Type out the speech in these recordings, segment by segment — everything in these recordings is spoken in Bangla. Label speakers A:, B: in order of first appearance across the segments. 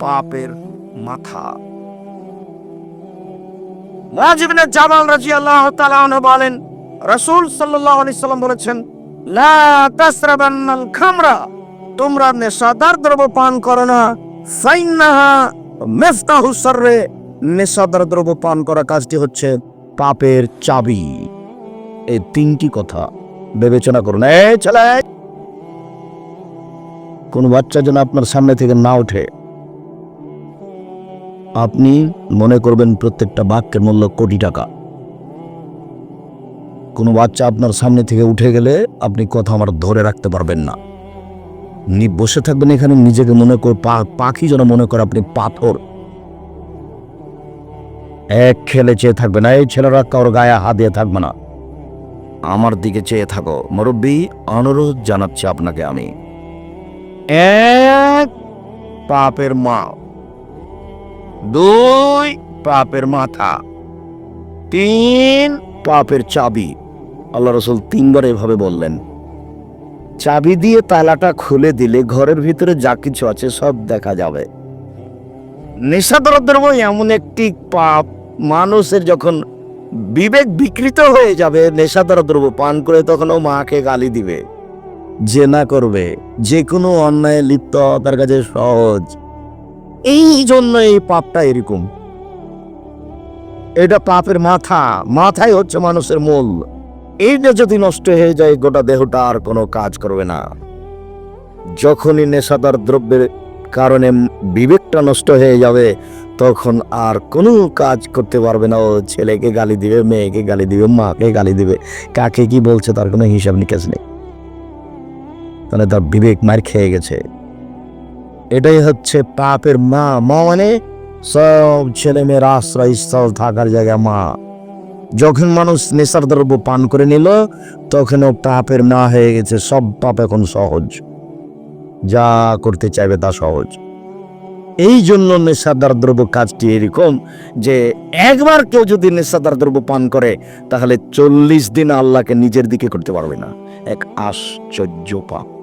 A: পাপের মাথা। মুআজিবিনে জামাল রাদিয়াল্লাহু তাআলা আনহু বলেন, রাসূল সাল্লাল্লাহু আলাইহি সাল্লাম বলেছেন, লা খামরা, তোমরা নেশাদার দ্রব্য পান করো না, ফাইন্নাহা মিফতাহু শাররে। নেশাদার দ্রব্য পান করা কাজটি হচ্ছে পাপের চাবি। এই তিনটি কথা বিবেচনা করুন। এই ছেলে, কোন বাচ্চা যেন আপনার সামনে থেকে না ওঠে আপনি মনে করবেন প্রত্যেকটা বাক্যের মূল্য কোটি টাকা। কোনো বাচ্চা আপনার সামনে থেকে উঠে গেলে আপনি কথা আমার ধরে রাখতে পারবেন না। নি বসে থাকবেন এখানে, নিজেকে মনে কর পাখি যেন মনে করে আপনি পাথর। এক খেলে চেয়ে থাকবে না, এই ছেলেরা কারোর গায়ে হাত দিয়ে থাকবে না। আমার দিকে চেয়ে থাকো। মুরব্বী, অনুরোধ জানাচ্ছি আপনাকে আমি। এক পাপের মা দুই পাপের মাথা, তিন পাপের চাবি। আল্লাহ রসুল তিনবার এভাবে বললেন, চাবি দিয়ে তালাটা খুলে দিলে ঘরের ভিতরে যা কিছু আছে সব দেখা যাবে। নেশাদার দ্রব্য এমন একটি পাপ মানুষের যখন বিবেক বিকৃত হয়ে যাবে নেশাদার দ্রব্য পান করে তখন ও মাকে গালি দিবে। যে না করবে, যে কোনো অন্যায় লিপ্ত তার কাছে সহজ। এই জন্য এই পাপটা এরকম। এটা পাপের মাথা, মাথাই হচ্ছে মানুষের মূল। এইটা যদি নষ্ট হয়ে যায়, গোটা দেহটা আর কোনো কাজ করবে না। যখনই নেশাদার দ্রব্যের কারণে বিবেকটা নষ্ট হয়ে যাবে, তখন আর কোনো কাজ করতে পারবে না। ও ছেলেকে গালি দিবে, মেয়েকে গালি দিবে, মাকে গালি দিবে। কাকে কি বলছে তার কোনো হিসাব নিকাশ নেই। তাহলে তার বিবেক মার খেয়ে গেছে। এটাই হচ্ছে পাপের মা। মা মানে সব ছেলে মেয়ের আশ্রয়স্থল থাকার জায়গা মা। যখন মানুষ নেশার দ্রব্য পান করে নিল তখন ও পাপের মা হয়ে গেছে। সব পাপ এখন সহজ। যা করতে চাইবে তা সহজ। এই জন্য নেশাদার দ্রব্য কাজটি এরকম যে একবার কেউ যদি নেশাদার দ্রব্য পান করে, তাহলে চল্লিশ দিন আল্লাহকে নিজের দিকে করতে পারবে না। এক আশ্চর্য পাপ।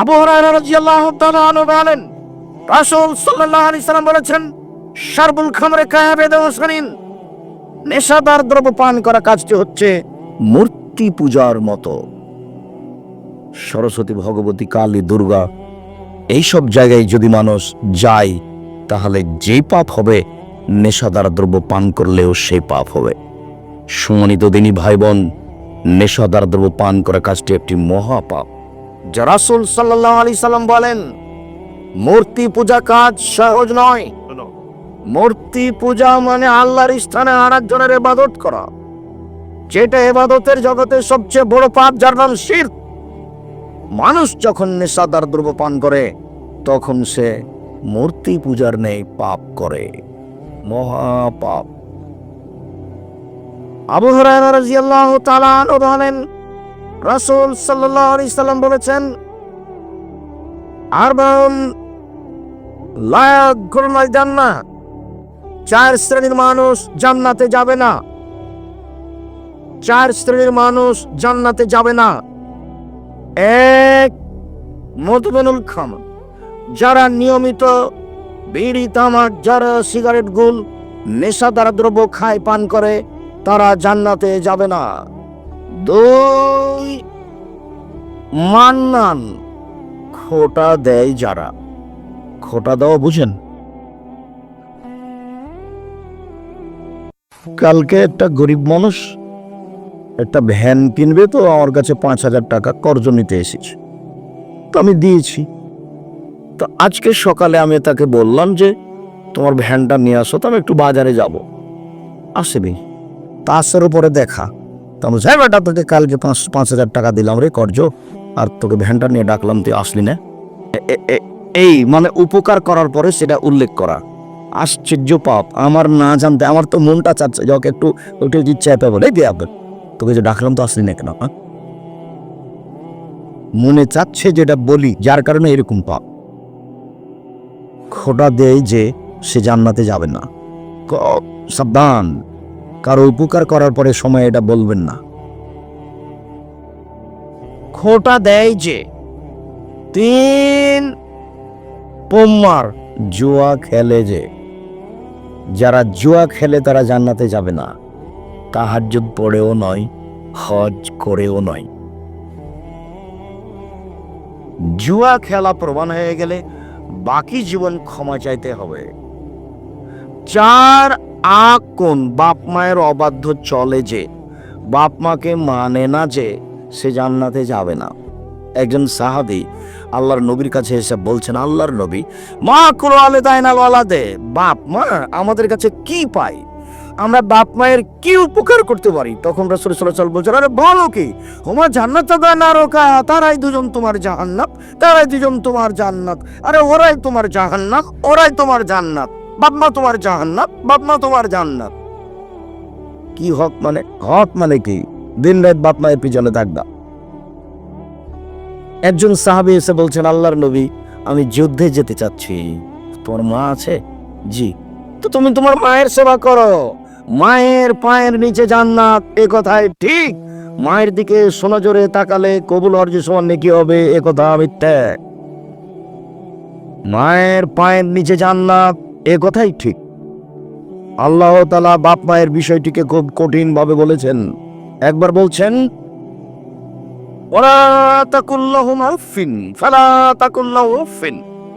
A: আবু হুরায়রা বলেন, রাসূল সাল্লাল্লাহু আলাইহি সাল্লাম বলেছেন, শারবুল খামরে কায়াবে দওসানিন নেশাদার দ্রব্য পান করা কাজটি হচ্ছে মূর্তি পূজার মতো। সরস্বতী ভগবতী কালী দুর্গা, এইসব জায়গায় যদি মানুষ যায়, তাহলে যে পাপ হবে, নেশাদার দ্রব্য পান করলেও সেই পাপ হবে। সুমনিত দিনী ভাই বোন নেশাদার দ্রব্য পান করা কাজটি একটি মহাপাপ। রাসূল সাল্লাল্লাহু আলাইহি সাল্লাম বলেন মূর্তি পূজা কাজ সহজ নয়। মূর্তি পূজা মানে আল্লাহর স্থানে আর একজনের ইবাদত করা। যেটা এবাদতের জগতে সবচেয়ে বড় পাপ যার নাম শিরক। মানুষ যখন নেশাদার দ্রব্য পান করে তখন সে মূর্তি পূজার নেই পাপ করে। মহাপাপ আবু হুরায়রা রাদিয়াল্লাহু তাআলা বলেন রাসূল সাল্লাল্লাহু আলাইহি সাল্লাম বলেছেন, আরবাউন লা ইয়াদখুলুল জান্নাহ চার শ্রেণির মানুষ জান্নাতে যাবে না। চার শ্রেণির মানুষ জান্নাতে যাবে না। এক মধুবেনুল খাম, যারা নিয়মিত বিড়ি, তামাক, যারা সিগারেট, গুল, নেশাদার দ্রব্য খায়, পান করে, তারা জান্নাতে যাবে না। দুই মান্নান খোটা দেয় যারা। খোটা দেওয়া বুঝেন? কালকে একটা গরিব মানুষ একটা ভ্যান কিনবে তো আমার কাছে পাঁচ হাজার টাকা কর্জ নিতে এসেছে। তো আমি দিয়েছি। তো আজকে সকালে আমি তাকে বললাম যে, তোমার ভ্যানটা নিয়ে আসো, তো আমি একটু বাজারে যাব। আসবি তা আসার উপরে দেখা। তো আমি হ্যাঁ বেটা তোকে কালকে পাঁচ পাঁচ হাজার টাকা দিলাম রে কর্জ আর তোকে ভ্যানটা নিয়ে ডাকলাম, তুই আসলি না? এই মানে উপকার করার পরে সেটা উল্লেখ করা। আশ্চর্য পাপ, আমার না জানতে, আমার তো মনটা চাচ্ছে, যে ওকে একটু ওইটা ইচ্ছা পেয়ে বলে দিয়ে আপনার তোকে যে ডাকলাম তো আসলি না কেন হ্যাঁ? মনে চাচ্ছে যেটা বলি, যার কারণে এরকম পাপ। খোটা দেয় যে সে জান্নাতে যাবে না। সাবধান। কারও উপকার করার পরে সময় এটা বলবেন না। খোটা দেয় যে তিন পোম্মার। জুয়া খেলে যে। যারা জুয়া খেলে তারা জান্নাতে যাবে না। তাহাজ্জুদ পড়েও নয় হজ করেও নয়। জুয়া খেলা প্রমাণ হয়ে গেলে বাকি জীবন ক্ষমা চাইতে হবে। চার আক কোন বাপ মায়ের অবাধ্য চলে যে? বাপ মাকে মানে না যে সে জান্নাতে যাবে না। একজন সাহাবি আল্লাহর নবীর কাছে এসে বলছেন, আল্লাহর নবী, মা কুলো আলে দায়নাল আলাদে বাপ মা আমাদের কাছে কি পাই আমরা বাপ মায়ের কি উপকার করতে পারি? তখন রাসূল আলাইহি বলছেন, আরে বলো কি? ওমা জান্নাত দানা রোকা তারাই দুজন তোমার জাহান্নাত তারাই দুজন তোমার জান্নাত। আরে ওরাই তোমার জাহান্নাত ওরাই তোমার জান্নাত। বাপ মা তোমার জাহান্নাত বাপ মা তোমার জান্নাত। কি হক মানে? হক মানে কি? দিন রাত বাপ মায়ের পিছনে থাকবা। একজন সাহাবী এসে বলছেন, আল্লাহর নবী, আমি যুদ্ধে যেতে চাচ্ছি। তোমার মা আছে? জি। তো তুমি তোমার মায়ের সেবা করো। মায়ের পায়ের নিচে জান্নাত, এ কথাই ঠিক। মায়ের দিকে সোনা জোরে তাকালে কবুল অর্জ সমান নাকি হবে, এ কথা মিথ্যে। মায়ের পায়ের নিচে জান্নাত এ কথাই ঠিক। আল্লাহ তালা বাপ মায়ের বিষয়টিকে খুব কঠিন ভাবে বলেছেন। একবার বলছেন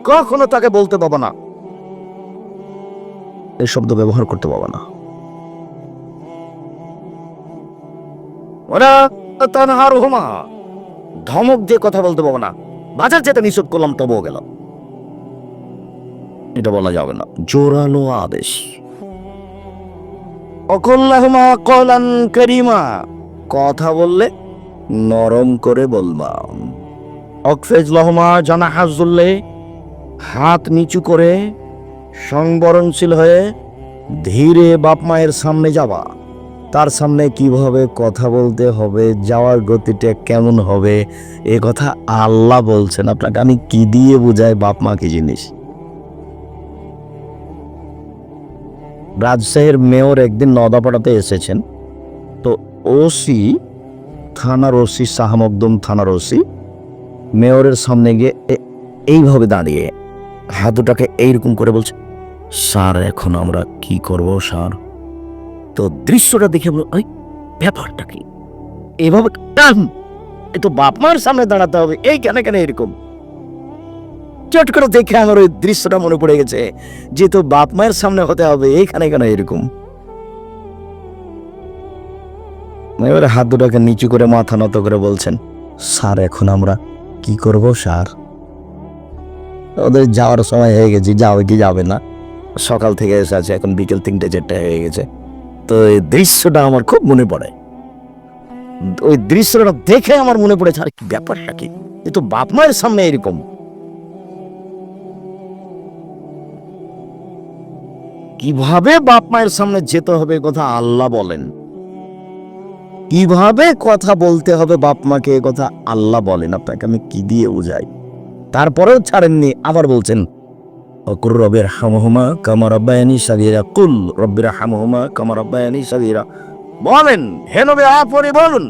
A: কখনো তাকে বলতে পাবো না। এই শব্দ ব্যবহার করতে পাবো না। ধমক দিয়ে কথা বলতে পাবো না। বাজার যেতে নিষেধ করলাম, তবুও গেল। এটা বলা যাবে না। জোরালো আদেশ। অকল্লাহুমা কলান করিমা। কথা বললে নরম করে বলবা। অকফেজ লহমা জানা হাজুল্লে হাত নিচু করে সংবরণশীল হয়ে ধীরে বাপ মায়ের সামনে যাবা। তার সামনে কীভাবে কথা বলতে হবে যাওয়ার গতিটা কেমন হবে এ কথা আল্লাহ বলছেন। আপনাকে আমি কি দিয়ে বুঝাই বাপ মা কি জিনিস? রাজশাহীর মেয়র একদিন নদাপাড়াতে এসেছেন। তো ওসি, থানার ওসি, শাহ মকদুম থানার ওসি, মেয়রের সামনে গিয়ে এইভাবে দাঁড়িয়ে হাত দুটাকে এইরকম করে বলছে, স্যার, এখন আমরা কি করব, স্যার? তো দৃশ্যটা দেখে বলো ওই ব্যাপারটা কি? এভাবে এ তো বাপ মার সামনে দাঁড়াতে হবে, এই কেন কেন এরকম? চট করে দেখে আমার ওই দৃশ্যটা মনে পড়ে গেছে যে তো বাপ মায়ের সামনে হতে হবে, এইখানে কেন এরকম? এবারে হাত দুটাকে নিচু করে মাথা নত করে বলছেন, স্যার, এখন আমরা কি করব, স্যার? ওদের যাওয়ার সময় হয়ে গেছে যাবে কি যাবে না। সকাল থেকে এসে আছে, এখন বিকেল তিনটে চারটে হয়ে গেছে। তো এই দৃশ্যটা আমার খুব মনে পড়ে। ওই দৃশ্যটা দেখে আমার মনে পড়েছে, আর কি ব্যাপারটা কি? এ তো বাপ মায়ের সামনে এরকম। কীভাবে বাপ মায়ের সামনে যেতে হবে কথা আল্লাহ বলেন। কীভাবে কথা বলতে হবে বাপ মাকে কথা আল্লাহ বলেন। আপনাকে আমি কি দিয়ে বুঝাই? তারপরেও ছাড়েননি, আবার বলছেন, অকুর রবের হামহুমা কামার আব্বায়ানি সাগিরা, কুল রব্বির হামহুমা কামার আব্বায়ানি সাগিরা। বলেন, হে নবী, আপনি বলুন,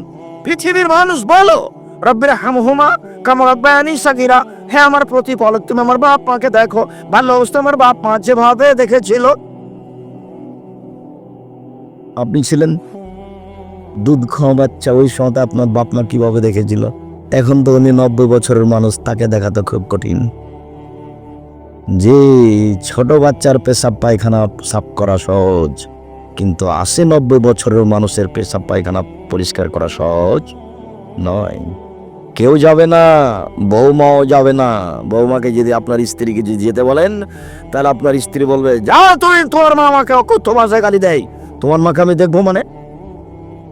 A: পৃথিবীর মানুষ বলো, রব্বির হামহুমা কামার আব্বায়ানি সাগিরা, হে আমার প্রতিপালক, তুমি আমার বাপ মাকে দেখো, ভালো অবস্থা আমার বাপ মা যেভাবে দেখেছিল আপনি ছিলেন দুধ খাওয়া বাচ্চা, ওই সময়তে আপনার বাপ মা কীভাবে দেখেছিল? এখন তো উনি নব্বই বছরের মানুষ, তাকে দেখা তো খুব কঠিন। যে ছোট বাচ্চার পেশাব পায়খানা সাফ করা সহজ, কিন্তু আশি নব্বই বছরের মানুষের পেশাব পায়খানা পরিষ্কার করা সহজ নয়। কেউ যাবে না, বৌমাও যাবে না। বৌমাকে যদি আপনার স্ত্রীকে যদি যেতে বলেন, তাহলে আপনার স্ত্রী বলবে, যা তুমি তোমার মা আমাকে অকথ্য ভাষায় গালি দেয়। তোমার মাকে আমি দেখব মানে?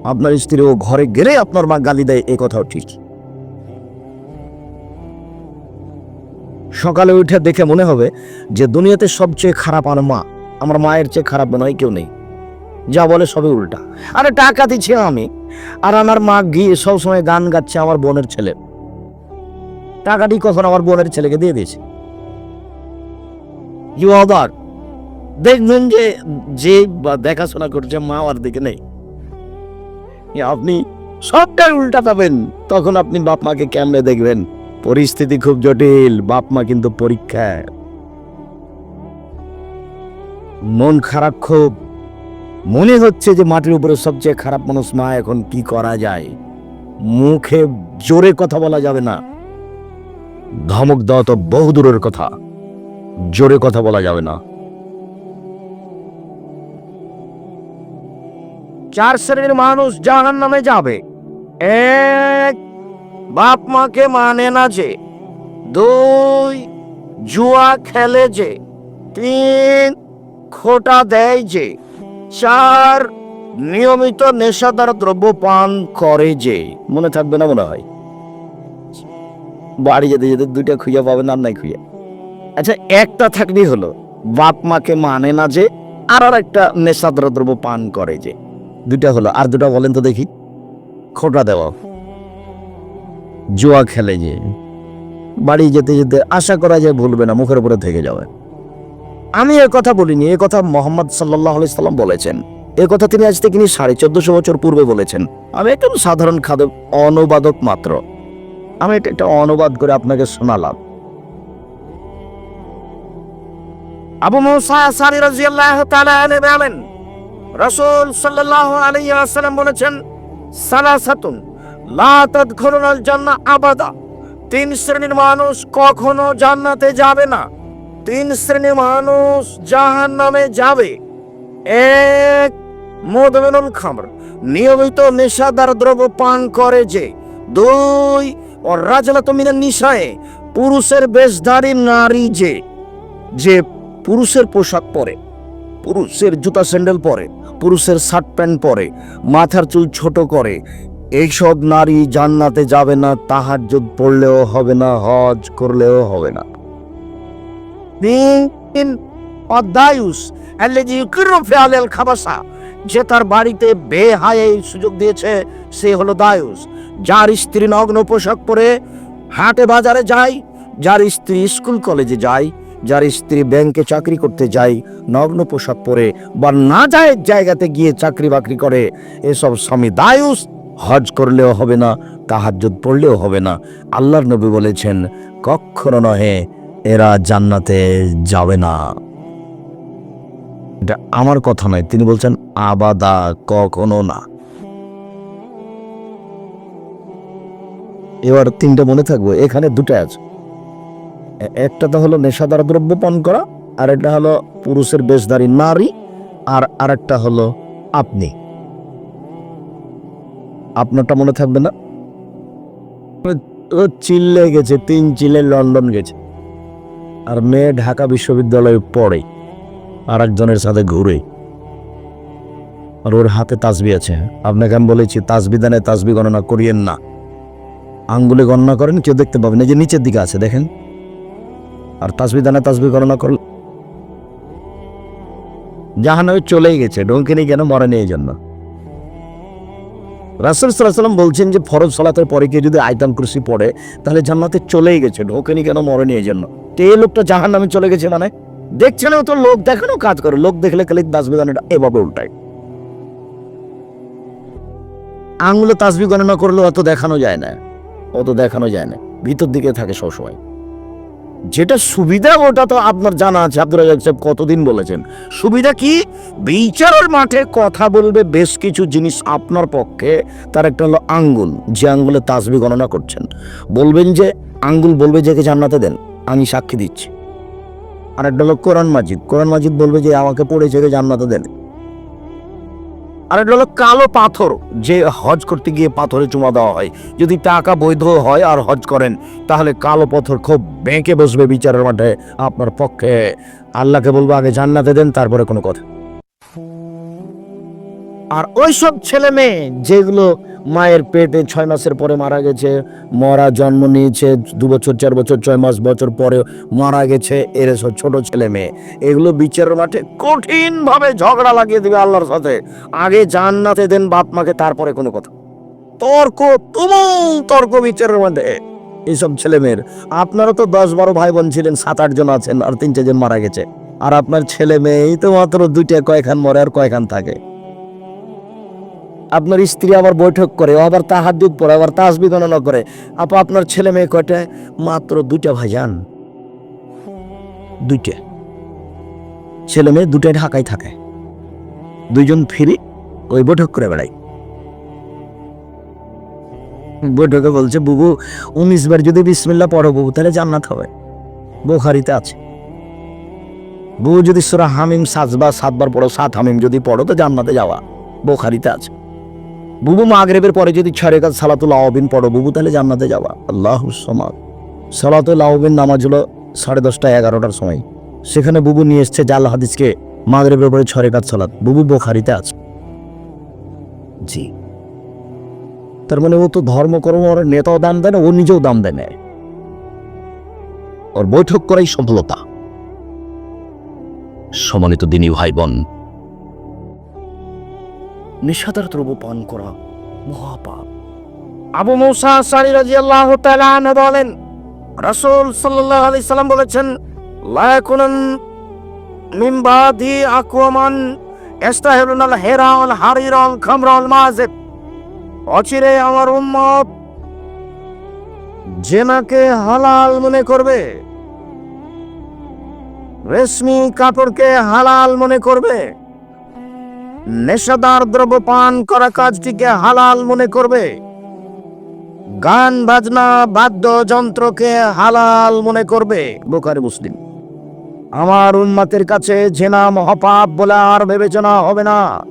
A: আপনার স্ত্রী ও ঘরে গেলে আপনার মা গালি দেয়, এ কথাও ঠিক। সকালে উঠে দেখে মনে হবে যে দুনিয়াতে সবচেয়ে খারাপ আমার মা। আমার মায়ের চেয়ে খারাপ নয়, কেউ নেই। যা বলে সবই উল্টা। আরে টাকা দিচ্ছি আমি। আর আমার মা গিয়ে সবসময় গান গাচ্ছে আমার বোনের ছেলে। টাকাটি কখন আমার বোনের ছেলেকে দিয়ে দিয়েছে? ইউ অদার দেখবেন যে যে দেখাশোনা করছে মা আর দিকে নেই। আপনি সবটাই উল্টা পাবেন। তখন আপনি বাপ মাকে কেমনে দেখবেন? পরিস্থিতি খুব জটিল, বাপ মা কিন্তু পরীক্ষায়। মন খারাপ খুব। মনে হচ্ছে যে মাটির উপরে সবচেয়ে খারাপ মানুষ মা, এখন কি করা যায়? মুখে জোরে কথা বলা যাবে না। ধমক দেওয়া তো বহু দূরের কথা। জোরে কথা বলা যাবে না। চার শ্রেণির মানুষ জাহান নামে যাবে। এক, বাপ মাকে মানে না যে। দুই, জুয়া খেলে যে। তিন, খোটা দেয় যে। চার, নিয়মিত নেশাদার দ্রব্য পান করে যে। মনে থাকবে না মনে হয়? বাড়ি যেতে যেতে দুইটা খুঁজে পাবেন আর নাই খুঁজে। আচ্ছা একটা থাকলেই হলো। বাপ মাকে মানে না যে, আর আর একটা নেশাদার দ্রব্য পান করে যে। দুইটা হলো, আর দুটা বলেন তো দেখি। খোটা দেওয়া। জুয়া খেলে যে, বাড়ি যেতে যেতে আশা করা যায় ভুলবে না, মুখের উপরে থেকে যাবে। আমি এ কথা বলিনি, এ কথা মোহাম্মদ সাল্লাহ সাল্লাম বলেছেন। এ কথা তিনি আজ থেকে সাড়ে চোদ্দশো বছর পূর্বে বলেছেন। আমি একদম সাধারণ খাদ্য, অনুবাদক মাত্র। আমি এটা একটা অনুবাদ করে আপনাকে শোনালাম। আবু মুসা সারি রাদিয়াল্লাহু তাআলা বলেন রাসূল সাল্লাল্লাহু আলাইহি ওয়াসাল্লাম বলেছেন, সালাসাতুন, লা তাদখুলুনাল জান্নাহ আবাদা। তিন শ্রেণির মানুষ কখনো জান্নাতে যাবে না। তিন শ্রেণির মানুষ জাহান্নামে যাবে। এক মদমেনুল খামর, নিয়মিত নেশাদার দ্রব্য পান করে যে। দুই ও রাজলাত মিনান নিশায়ে, পুরুষের বেশধারী নারী যে। যে পুরুষের পোশাক পরে, পুরুষের জুতা স্যান্ডেল পরে। পুরুষের শার্ট প্যান্ট পরে, মাথার চুল ছোট করে, এইসব নারী জান্নাতে যাবে না, তাহাজ্জুদ পড়লেও হবে না, হজ করলেও হবে না। ফিআলাল খাবাসা, যে তার বাড়িতে বেহায়ে সুযোগ দিয়েছে, সে হলো দায়ুস। যার স্ত্রী নগ্ন পোশাক পরে হাটে বাজারে যায়, যার স্ত্রী স্কুল কলেজে যায় যার স্ত্রী ব্যাংকে চাকরি করতে যায়, নগ্ন পোশাক পরে বা না যায় জায়গাতে গিয়ে চাকরি বাকরি করে, এসব স্বামী দায়ুস, হজ করলেও হবে না, তাহাজ্জুদ পড়লেও হবে না। আল্লাহর নবী বলেছেন, কখনো নহে, এরা জান্নাতে যাবে না। এটা আমার কথা নয়, তিনি বলছেন, আবাদা কখনো না। এবার তিনটা মনে থাকব, এখানে দুটো আছে। একটা তো হলো নেশাদার দ্রব্য পান করা, আর একটা হলো পুরুষের বেশধারী নারী, আর আরেকটা হলো আপনি। আপনারটা মনে থাকবে না? ও চিল্লে গেছে, তিন চিলে লন্ডন গেছে। আর মেয়ে ঢাকা বিশ্ববিদ্যালয়ে পড়ে আর একজনের সাথে ঘুরে। আর ওর হাতে তাসবি আছে। আপনাকে আমি বলেছি, তাসবি দানে, তাসবি গণনা করিয়েন না। আঙ্গুলে গণনা করেন, কেউ দেখতে পাবেন, এই যে নিচের দিকে আছে, দেখেন। আর তাসবি দানে তাসবি গণনা করল। জাহানবে চলেই গেছে ডোঙ্কিনি কেন মরেনি এই জন্য? রাসুল সাল্লাম বলছেন যে, ফরজ সালাতের পরে কেউ যদি আয়তাম কুরসি পড়ে, তাহলে জান্নাতে চলেই গেছে ঢোকেনি কেন মরেনি এই জন্য? তো এই লোকটা জাহান নামে চলে গেছে মানে? দেখছে না ও তো লোক, দেখানো কাজ করে, লোক দেখলে খালি তাসবি গণনা এভাবে উল্টায়। আঙুলে তাসবি গণনা করলে অত দেখানো যায় না, অত দেখানো যায় না, ভিতর দিকে থাকে সবসময়। যেটা সুবিধা, ওটা তো আপনার জানা আছে। আব্দুল রাজাক সাহেব কতদিন বলেছেন? সুবিধা কি? বিচারের মাঠে কথা বলবে বেশ কিছু জিনিস আপনার পক্ষে। তার একটা হলো আঙ্গুল। যে আঙ্গুলে তাসবি গণনা করছেন। বলবেন যে, আঙ্গুল বলবে যে জান্নাতে দেন, আমি সাক্ষী দিচ্ছি। আর একটা হলো কোরআন মাজিদ। কোরআন মাজিদ বলবে যে, আমাকে পড়ে যে জান্নাতে দেন। আর এটা হলো কালো পাথর, যে হজ করতে গিয়ে পাথরে চুমা দেওয়া হয়। যদি টাকা বৈধ হয় আর হজ করেন, তাহলে কালো পাথর খুব বেঁকে বসবে বিচারের মাঠে আপনার পক্ষে। আল্লাহকে বলব, আগে জান্নাতে দেন, তারপরে কোনো কথা। আর ওই সব ছেলে মেয়ে যেগুলো মায়ের পেটে ছয় মাসের পরে মারা গেছে, মরা জন্ম নিয়েছে, দু বছর, চার বছর, ছয় মাস, বছর পরে মারা গেছে এর সব ছোট ছেলে মেয়ে। এগুলো বিচারের মাঠে কঠিন ভাবে ঝগড়া লাগিয়ে দিবে আল্লাহর সাথে। আগে জান্নাতে দেন বাপ মাকে, তারপরে কোনো কথা। তর্ক, তুমুল তর্ক বিচারের মধ্যে। এইসব ছেলে মেয়ের। আপনারা তো দশ বারো ভাই বোন ছিলেন, সাত, আট জন আছেন, আর তিন চারজন মারা গেছে। আর আপনার ছেলে মেয়েই তো মাত্র দুইটা কয়খান মরে আর কয়খান থাকে। আপনার স্ত্রী আবার বৈঠক করে আবার তাহাজুদ পড়ে আবার তাসবি গণনা করে। আপা, আপনার ছেলে মেয়ে কয়টা? মাত্র দুইটা ভাইজান দুইটা। ছেলে মেয়ে দুটাই ঢাকায় থাকে। দুইজন ফিরি, ওই বৈঠক করে বেড়াই বৈঠকে বলছে, বুবু, উনিশ বার যদি বিসমিল্লা পড়ো, বুবু, তাহলে জান্নাত হবে। বোখারিতে আছে। বুবু, যদি সুরা হামিম সাতবার সাতবার পড়ো, সাত হামিম যদি পড়ো, তো জান্নাতে যাওয়া। বোখারিতে আছে। বুবু মাগরেবের পরে যদি ছয় রেখাত সালাতুল আওবিন পড়ো, বুবু তাহলে জান্নাতে যাওয়া আল্লাহ সমাদ। সালাতুল আওবিন নামাজ হলো সাড়ে দশটা, এগারোটার সময়। সেখানে বুবু নিয়ে এসছে জাল হাদিসকে মাগরেবের পরে ছয় রেখাত সালাত। বুবু বোখারিতে আছে। জি। তার মানে ও তো ধর্মকর্ম ওর নেতাও দাম দেয় না, ও নিজেও দাম দেয় না। ওর বৈঠক করাই সফলতা।
B: সম্মানিত দিনী ভাই বোন
A: নিষাদার দ্রব্য পান করা মহাপাপ। আবু মৌসা সারি তাআলা আনহু বলেন, রাসূল সাল্লাল্লাহু আলাইহি সাল্লাম বলেছেন, লা ইয়াকুনান মিন বাদি আকওয়ামান ইস্তাহিরুনাল হেরা ওয়াল হারির ওয়াল খামরা ওয়াল মাযিব অচিরে আমার উম্মত জেনাকে হালাল মনে করবে, রেশমি কাপড়কে হালাল মনে করবে। নেশাদার দ্রব্য পান করা কাজটিকে হালাল মনে করবে। গান, বাজনা, বাদ্যযন্ত্রকে হালাল মনে করবে। বোকারি মুসলিম। আমার উন্মাতের কাছে জেনা মহাপাপ বলে আর বিবেচনা হবে না।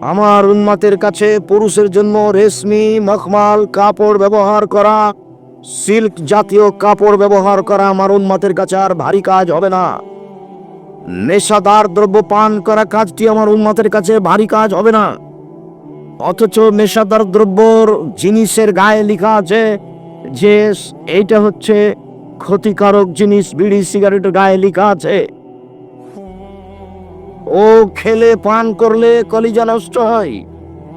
A: আমার উন্মাতের কাছে পুরুষের জন্য রেশমি, মখমাল, কাপড় ব্যবহার করা, সিল্ক জাতীয় কাপড় ব্যবহার করা আমার উন্মাতের কাছে আর ভারী কাজ হবে না। নেশাদার দ্রব্য পান করা কাজটি আমার উন্মতের কাছে ভারী কাজ হবে না। অথচ নেশাদার দ্রব্যর জিনিসের গায়ে লেখা আছে যে, এইটা হচ্ছে ক্ষতিকারক জিনিস, বিড়ি সিগারেটের গায়ে লেখা আছে। ও খেলে, পান করলে কলিজা নষ্ট হয়,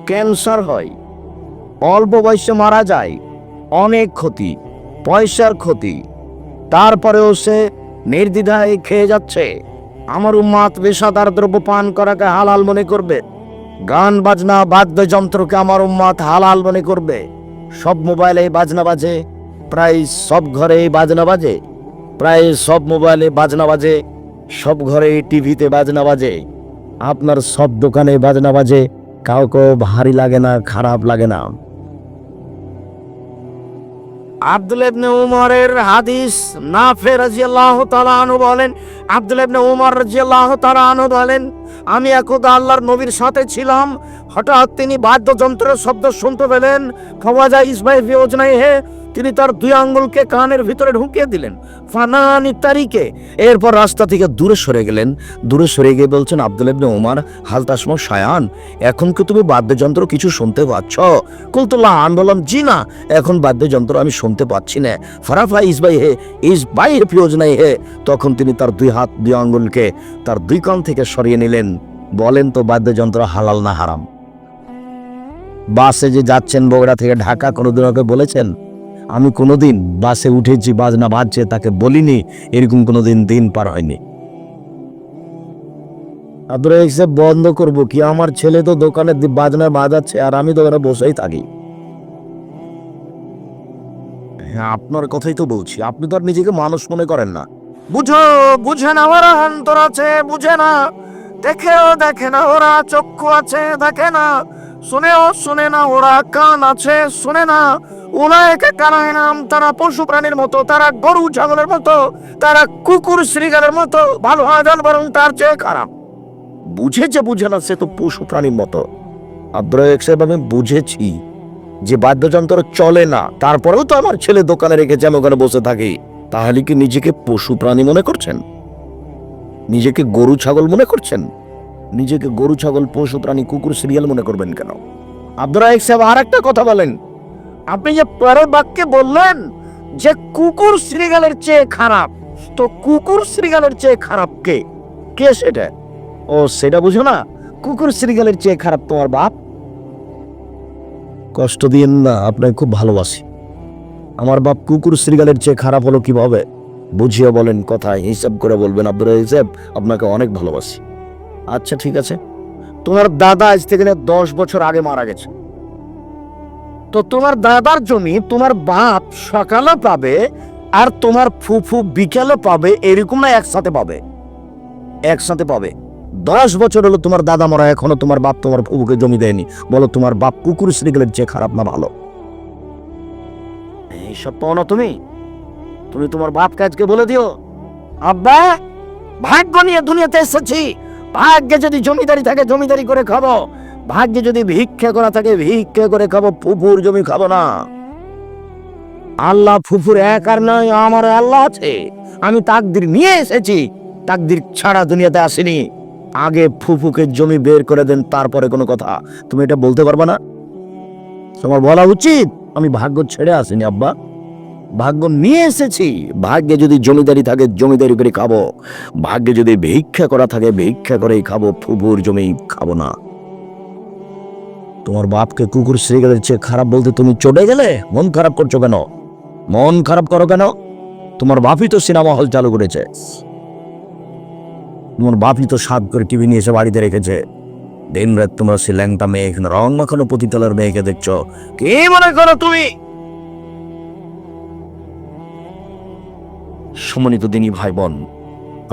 A: ক্যান্সার হয়, অল্প বয়সে মারা যায়, অনেক ক্ষতি, পয়সার ক্ষতি, তারপরেও সে নির্দ্বিধায় খেয়ে যাচ্ছে। আমার উম্মাত পেশাদার দ্রব্য পান করাকে হালাল মনে করবে। গান, বাজনা, বাদ্যযন্ত্রকে আমার উম্মাত হালাল মনে করবে। সব মোবাইলে বাজনা বাজে, প্রায় সব ঘরেই বাজনা বাজে, প্রায় সব মোবাইলে বাজনা বাজে, সব ঘরে টিভিতে বাজনা বাজে, আপনার সব দোকানে বাজনা বাজে কাউকে ভারী লাগে না, খারাপ লাগে না। আব্দুল ইবনে উমরের হাদিস নাফে রাদিয়াল্লাহু তাআলা আনহু বলেন, আব্দুল ইবনে উমর রাদিয়াল্লাহু তাআলা আনহু বলেন, আমি একদা আল্লাহর নবীর সাথে ছিলাম। হঠাৎ তিনি বাদ্যযন্ত্রের শব্দ শুনতে পেলেন। খওয়াজা ইসমাইল ফিওজনাই হে তিনি তার দুই আঙ্গুলকে কানের ভিতরে ঢুকিয়ে দিলেন। ফানানি তারিকে এরপর রাস্তা থেকে দূরে সরে গেলেন। দূরে সরে গিয়ে বলছেন, আব্দুল ইবনে উমার, হাল তাসমো শায়ান। এখন কি তুমি বাদ্যযন্ত্র কিছু শুনতে পাচ্ছ? কুলতুল্লাহ আন বললাম, জি না, এখন বাদ্যযন্ত্র আমি শুনতে পাচ্ছি না। ফারাফা ইসবাই হে, ইস বাই ইসবাই প্রয়োজনাই হে। তখন তিনি তার দুই হাত, দুই আঙ্গুলকে তার দুই কান থেকে সরিয়ে নিলেন। বলেন তো, বাদ্যযন্ত্র হালাল না হারাম? বাসে যে যাচ্ছেন বগুড়া থেকে ঢাকা, কোনোদিন ওকে বলেছেন? আমি কোনোদিন বাসে উঠেছি, বাজনা বাজছে, তাকে বলিনি, এরকম কোনোদিন দিন দিন পার হয়নি। বন্ধ করব কি? আমার ছেলে তো দোকানে বাজনা বাজাচ্ছে আর আমি দোকানে বসেই থাকি। হ্যাঁ আপনার কথাই তো বলছি। আপনি তো আর নিজেকে মানুষ মনে করেন না। বুঝো, বুঝে না, ওরা অন্তর আছে, বুঝে না। দেখেও দেখে না, ওরা চক্ষু আছে, দেখে না। শুনেও শুনে না, ওরা কান আছে, শুনে না। উনায়কে কানায় নাম তারা পশু প্রাণীর মতো, তারা গরু ছাগলের মতো, তারা কুকুর শ্রীগালের মতো, ভালো আজান বরং তার চেয়ে খারাপ। বুঝেছে, বুঝে না সে তো পশু প্রাণীর মতো। আব্দুল সাহেব, আমি বুঝেছি যে বাদ্যযন্ত্র চলে না, তারপরেও তো আমার ছেলে দোকানে রেখেছে, আমি ওখানে বসে থাকি। তাহলে কি নিজেকে পশু প্রাণী মনে করছেন? নিজেকে গরু ছাগল মনে করছেন? নিজেকে গরু, ছাগল, পশু, প্রাণী, কুকুর, সিরিয়াল মনে করবেন কেন? আব্দুল রাহিক সাহেব আর একটা কথা বলেন। আপনি যে পরের বাক্যে বললেন যে কুকুর শ্রীগালের চেয়ে খারাপ, তো কুকুর শ্রীগালের চেয়ে খারাপ কে? কে সেটা? ও, সেটা বুঝো না। কুকুর শ্রীগালের চেয়ে খারাপ তোমার বাপ? কষ্ট দিয়েন না, আপনাকে খুব ভালোবাসি। আমার বাপ কুকুর শ্রীগালের চেয়ে খারাপ হলো কীভাবে? বুঝিয়ে বলেন, কথায় হিসাব করে বলবেন। আব্দুল হিসাব আপনাকে অনেক ভালোবাসি। আচ্ছা ঠিক আছে। তোমার দাদা আজ থেকে দশ বছর আগে মারা গেছে। তো তোমার দাদার জমি তোমার বাপ সকালে পাবে আর তোমার ফুফু বিকেলে পাবে, এরকম না একসাথে পাবে? একসাথে পাবে। দশ বছর হলো তোমার দাদা মরা, এখনও তোমার বাপ তোমার ফুফুকে জমি দেয়নি। বলো, তোমার বাপ কুকুর শ্রীগেলের চেয়ে খারাপ না ভালো? এইসব পাও না তুমি। তুমি তোমার বাপ কাজকে বলে দিও। আব্বা, ভাগ্য নিয়ে দুনিয়াতে এসেছি। ভাগ্যে যদি জমিদারি থাকে, জমিদারি করে খাব। ভাগ্যে যদি ভিক্ষা করা থাকে, ভিক্ষা করে খাব, ফুফুর জমি খাব না। আল্লাহ ফুফুর এক আর নয় আমার আল্লাহ আছে। আমি তাকদির নিয়ে এসেছি, তাকদির ছাড়া দুনিয়াতে আসেনি। আগে ফুফুকে জমি বের করে দেন, তারপরে কোনো কথা। তুমি এটা বলতে পারবে না? তোমার বলা উচিত, আমি ভাগ্য ছেড়ে আসিনি, আব্বা। ভাগ্য নিয়ে এসেছি। ভাগ্যে যদি জমিদারি থাকে, জমিদারি করে খাব। ভাগ্যে যদি ভিক্ষা করা থাকে, ভিক্ষা করেই খাব, ফুফুর জমি খাব না। তোমার বাপকে কুকুর শ্রীগালের চেয়ে খারাপ বলতে তুমি চটে গেলে? মন খারাপ করছ কেন? মন খারাপ করো কেন? তোমার বাপই তো সিনেমা হল চালু করেছে। তোমার বাপই তো সাত করে টিভি নিয়ে এসে বাড়িতে রেখেছে। দিন রাত তোমরা সে ল্যাংটা মেয়ে এখানে রং মাখানো পতিতলার মেয়েকে দেখছ। কি মনে করো তুমি? সমন্বিত দিনী ভাই বোন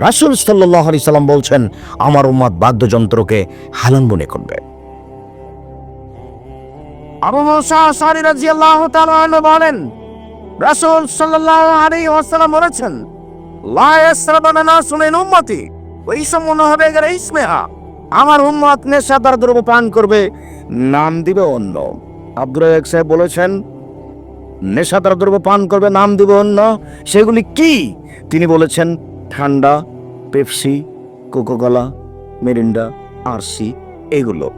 A: রাসুল সাল্লাহ আলি সাল্লাম বলছেন, আমার উম্মাদ বাদ্যযন্ত্রকে হালান মনে করবে। আবু মুসা সারি রাদিয়াল্লাহু তাআলা বলেন, রাসূল সাল্লাল্লাহু আলাইহি ওয়াসাল্লাম বলেছেন, লা ইয়াসরাবানা নাসু মিন উম্মতি, ওয়া ইসমুন হবে গেরে ইসমিহা। আমার উম্মত নেশাদার দ্রব্য পান করবে, নাম দিবে অন্য। আব্দুর সাহেব বলেছেন নেশাদার দ্রব্য পান করবে, নাম দিবে অন্য। সেগুলি কি? তিনি বলেছেন, ঠান্ডা, পেপসি, কোকোকলা, মেরিন্ডা, আরসি, এগুলো।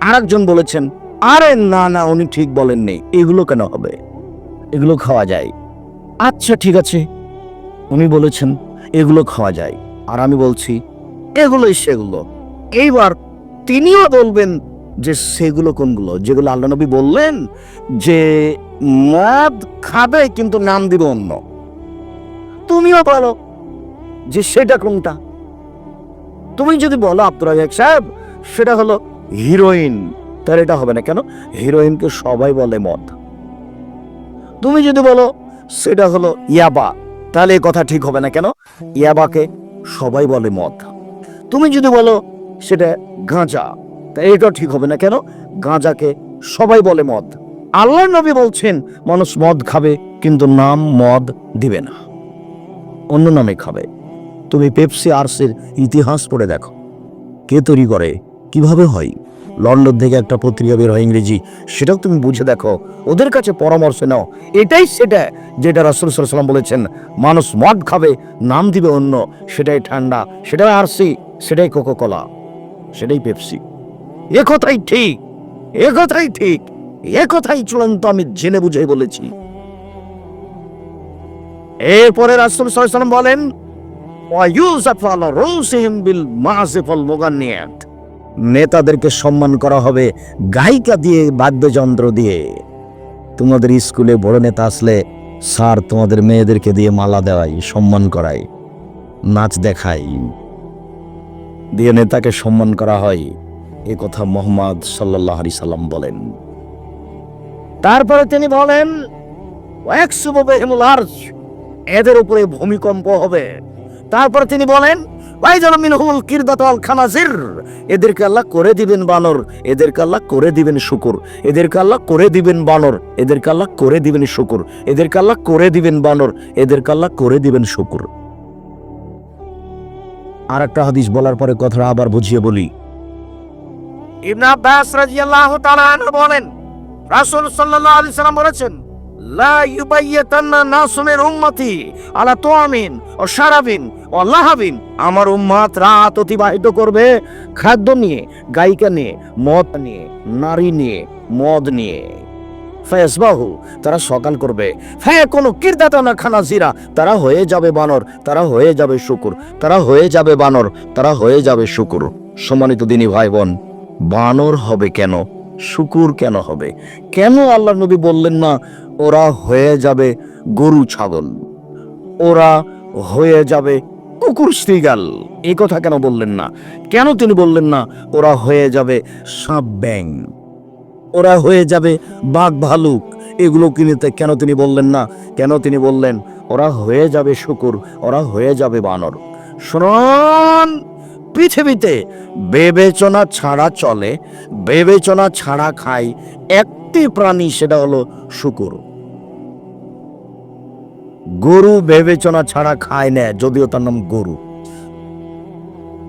A: আরেকজন বলেছেন, আরে না না, উনি ঠিক বলেননি, এগুলো কেন হবে? এগুলো খাওয়া যায়। আচ্ছা ঠিক আছে। উনি বলেছেন, এগুলো খাওয়া যায়। আর আমি বলছি, এগুলোই সেগুলো। এইবার তিনিও বলবেন যে সেগুলো কোনগুলো? যেগুলো আল্লাহ নবী বললেন যে, মদ খাবে কিন্তু নাম দিবে অন্য। তুমিও বলো যে সেটা কোনটা? তুমি যদি বলো আব্দুর রাজাক সাহেব, সেটা হলো হিরোইন। তাহলে এটা হবে না কেন? হিরোইনকে সবাই বলে মদ। তুমি যদি বলো সেটা হলো ইয়াবা, তাহলে এই কথা ঠিক হবে না কেন? ইয়াবাকে সবাই বলে মদ। তুমি যদি বলো সেটা গাঁজা তা এটা ঠিক হবে না। কেন? গাঁজাকে সবাই বলে মদ। আল্লাহ নবী বলছেন, মানুষ মদ খাবে, কিন্তু নাম মদ দিবে না। অন্য নামে খাবে। তুমি পেপসি আর্সের ইতিহাস পড়ে দেখো। কে তৈরি করে? কীভাবে হয়? লন্ডন থেকে একটা পত্রিকা বের হয় ইংরেজি, সেটাও তুমি বুঝে দেখো। ওদের কাছে পরামর্শ নাও। এটাই সেটা যেটা রাসুল সাল্লাম বলেছেন, মানুষ মদ খাবে, নাম দিবে অন্য, সেটাই ঠান্ডা, সেটাই আরসি, সেটাই কোকো কলা সেটাই পেপসি। এ কথাই ঠিক এ কথাই ঠিক এ কথাই চূড়ান্ত আমি জেনে বুঝে বলেছি। এরপরে রাসুল সাল্লাম বলেন নেতাদেরকে সম্মান করা হবে গায়িকা দিয়ে, বাদ্যযন্ত্র দিয়ে। তোমাদের স্কুলে বড় নেতা আসলে স্যার তোমাদের মেয়েদেরকে দিয়ে মালা দেওয়াই, সম্মান করাই, নাচ দেখাই। দিয়ে নেতাকে সম্মান করা হয়। এ কথা মোহাম্মদ সাল্লাহ সাল্লাম বলেন। তারপরে তিনি বলেন এদের উপরে ভূমিকম্প হবে। তারপরে তিনি বলেন এদেরকে আল্লাহ করে দিবেন বানর, এদেরকে আল্লাহ করে দিবেন শুকুর, এদেরকে আল্লাহ করে দিবেন বানর, এদেরকে আল্লাহ করে দিবেন শুকুর, এদেরকে আল্লাহ করে দিবেন বানর, এদেরকে আল্লাহ করে দিবেন শুকুর। আর একটা হাদিস বলার পরে কথাটা আবার বুঝিয়ে বলি। ইবনে আব্বাস রাদিয়াল্লাহু তাআলা আনহু বলেন, রাসূল সাল্লাল্লাহু আলাইহি সাল্লাম বলেছেন, লা ইউবাইয়াতান্না নাসু মিন উম্মতি আলা তুআমিন ও শারাবিন ও লাহাবিন। আমার উম্মাত রাত অতিবাহিত করবে খাদ্য নিয়ে, গায়িকা নিয়ে, মদ নিয়ে, নারী নিয়ে, মদ নিয়ে। ফেসবাহু তারা সকাল করবে। হ্যাঁ কোনো কিরদাতা না খানা জিরা, তারা হয়ে যাবে বানর, তারা হয়ে যাবে শুকুর, তারা হয়ে যাবে বানর, তারা হয়ে যাবে শুকুর। সম্মানিত দিনী ভাই বোন বানর হবে কেন? শুকুর কেন হবে? কেন আল্লাহ নবী বললেন না, ওরা হয়ে যাবে গরু ছাগল, ওরা হয়ে যাবে কুকুর শ্রীগাল এই কথা কেন বললেন না? কেন তিনি বললেন না, ওরা হয়ে যাবে সাপ ব্যাং, ওরা হয়ে যাবে বাঘ ভালুক এগুলো কিনেতে কেন তিনি বললেন না? কেন তিনি বললেন, ওরা হয়ে যাবে শুকুর, ওরা হয়ে যাবে বানর শুনুন পৃথিবীতে বিবেচনা ছাড়া চলে, বিবেচনা ছাড়া খায় একটি প্রাণী, সেটা হলো শুকুর। গরু বিবেচনা ছাড়া খায় না, যদিও তার নাম গরু।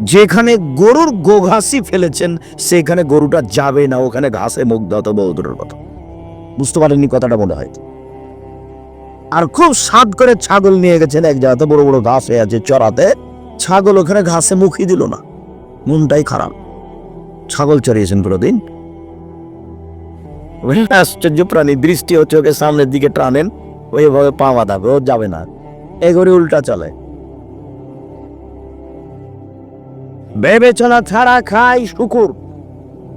A: যেখানে গরুর গোঘাসি ফেলেছেন, সেখানে গরুটা যাবে না, ওখানে ঘাসে মুখ দাও তো বহুদূরের কথা। বুঝতে পারেননি কথাটা মনে হয়। আর খুব স্বাদ করে ছাগল নিয়ে গেছেন এক জায়গাতে, বড় বড় ঘাস হয়ে আছে, চড়াতে। ছাগল ওখানে ঘাসে মুখই দিল না। মনটাই খারাপ। ছাগল চড়িয়েছেন ওই আশ্চর্য প্রাণী দৃষ্টি হচ্ছে, ওকে সামনের দিকে টানেন, ওইভাবে পা বাঁধাবে, ও যাবে না। এগোরে উল্টা চলে। বিবেচনা ছাড়া খায় শুকুর।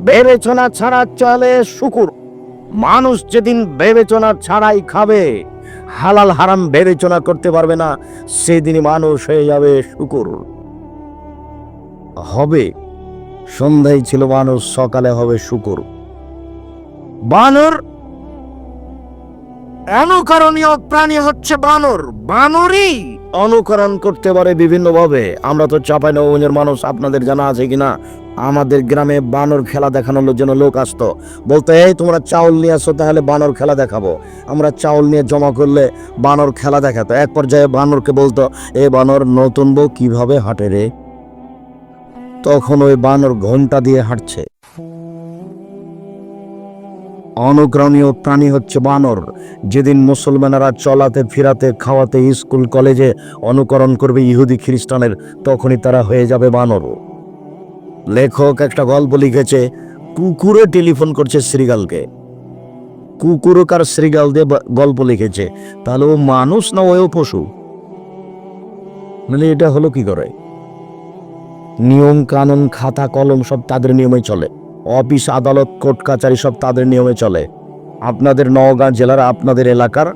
A: বিবেচনা ছাড়া চলে শুকুর। মানুষ যেদিন বিবেচনা ছাড়াই খাবে হালাল হারাম বিবেচনা করতে পারবে না, সেদিনই মানুষ হয়ে যাবে শুকুর। হবে, সন্ধ্যায় ছিল মানুষ, সকালে হবে শুকুর। বানর, অনুকরণীয় প্রাণী হচ্ছে বানর। বানরই অনুকরণ করতে পারে বিভিন্নভাবে। আমরা তো চাপাই নবগঞ্জের মানুষ, আপনাদের জানা আছে কিনা? আমাদের গ্রামে বানর খেলা দেখানোর জন্য লোক আসতো। বলতো, এই তোমরা চাউল নিয়ে আসো, তাহলে বানর খেলা দেখাবো। আমরা চাউল নিয়ে জমা করলে বানর খেলা দেখাতো। এক পর্যায়ে বানরকে বলতো, এ বানর, নতুন বউ কীভাবে হাঁটে রে? তখন ওই বানর ঘণ্টা দিয়ে হাঁটছে। অনুকরণীয় প্রাণী হচ্ছে বানর। যেদিন মুসলমানেরা চলাতে, ফিরাতে, খাওয়াতে, স্কুল, কলেজে অনুকরণ করবে ইহুদি খ্রিস্টানের, তখনই তারা হয়ে যাবে বানর। লেখক একটা গল্প লিখেছে কুকুরে টেলিফোন করছে শ্রীগালকে। কুকুরও কার শ্রীগাল দিয়ে গল্প লিখেছে, তাহলে ও মানুষ না ওও পশু? মানে এটা হলো কি করে? নিয়ম কানুন, খাতা, কলম সব তাদের নিয়মে চলে। অফিস, আদালত, কোর্ট, কাচারি সব তাদের নিয়মে চলে। আপনাদের নওগাঁ জেলার আপনাদের এলাকার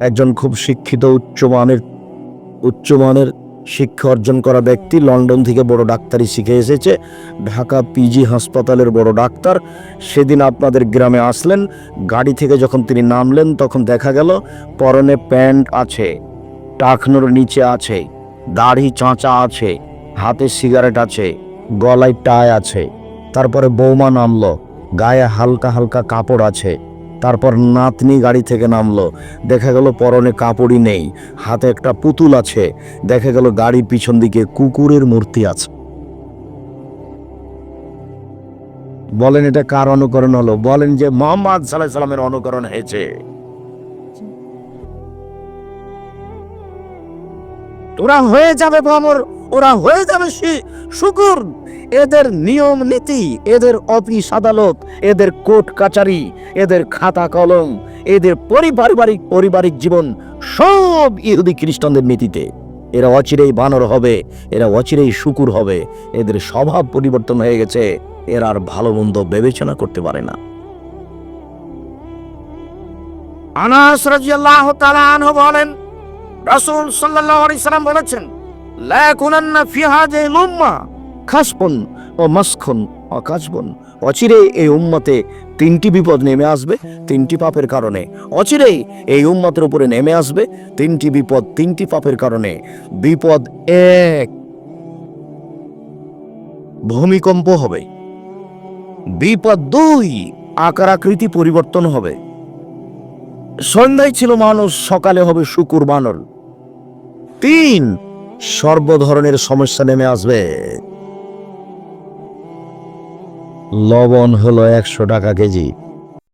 A: একজন খুব শিক্ষিত, উচ্চমানের উচ্চমানের শিক্ষা অর্জন করা ব্যক্তি লন্ডন থেকে বড় ডাক্তারি শিখে এসেছে। ঢাকা পিজি হাসপাতালের বড় ডাক্তার। সেদিন আপনাদের গ্রামে আসলেন। গাড়ি থেকে যখন তিনি নামলেন, তখন দেখা গেল পরনে প্যান্ট আছে, টাকনোর নিচে আছে, দাড়ি চাঁচা আছে, হাতে সিগারেট আছে, গলায় টাই আছে। তারপরে বৌমা নামলো, গায়ে হালকা হালকা কাপড় আছে। তারপর নাতনি গাড়ি থেকে নামলো। দেখা গেল পরনে কাপড়ই নেই, হাতে একটা পুতুল আছে। দেখা গেল গাড়ির পিছন দিকে কুকুরের মূর্তি আছে। বলেন এটা কার অনুকরণ হলো? বলেন যে মোহাম্মদ সাল্লাহ সাল্লামের অনুকরণ হয়েছে। ওরা হয়ে যাবে ভ্রমর ওরা হয়ে যাবে শুকুর। এদের নিয়ম নীতি, এদের অফিস আদালত, এদের কোর্ট কাচারি, এদের খাতা কলম, এদের পরিপারিবারিক পারিবারিক জীবন সব ইহুদি খ্রিস্টানদের নীতিতে। এরা অচিরেই বানর হবে, এরা অচিরেই শুকুর হবে, এদের স্বভাব পরিবর্তন হয়ে গেছে, এরা আর ভালো মন্দ বিবেচনা করতে পারে না। আনাস রাদিয়াল্লাহু তাআলা আনহু বলেন, রাসূল সাল্লাল্লাহু আলাইহি সাল্লাম বলেছেন লা কুনান্না ফি হাযিহিল উম্মাহ খাসবুন ও মাসখুন ও কাজবুন। অচিরে এই উম্মতে তিনটি বিপদ নেমে আসবে, তিনটি পাপের কারণে। অচিরেই এই উম্মতের উপরে নেমে আসবে, তিনটি বিপদ, তিনটি পাপের কারণে। বিপদ এক। ভূমিকম্প হবে। বিপদ দুই আকার আকৃতি পরিবর্তন হবে। সন্ধ্যায় ছিল মানুষ, সকালে হবে শুকুর বানর। তিন সর্ব ধরনের সমস্যা নেমে আসবে। লবণ হলো একশো টাকা কেজি।